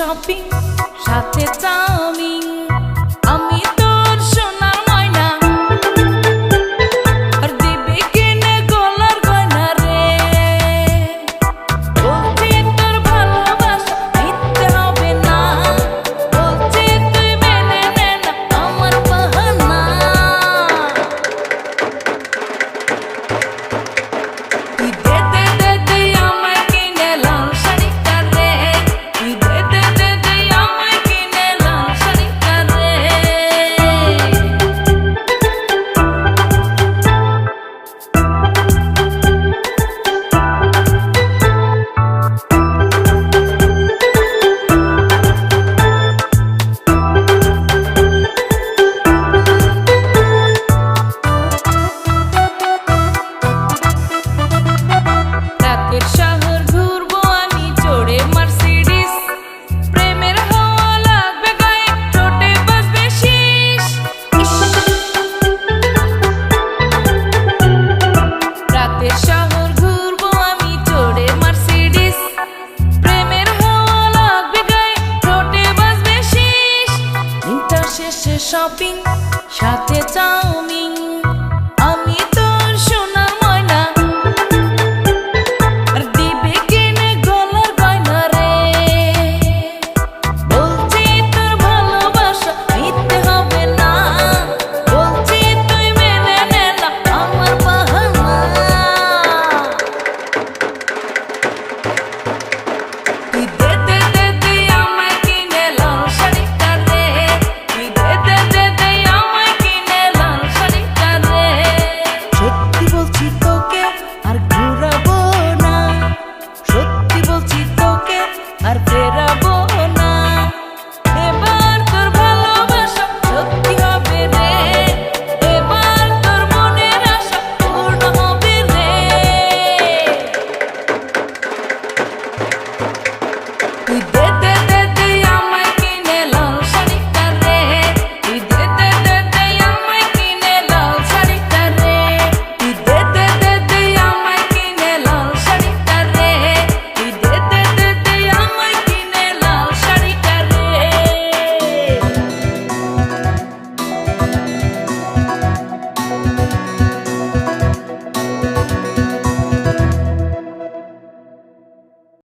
Shopping সাথে chowmein shopping সাথে chowmein.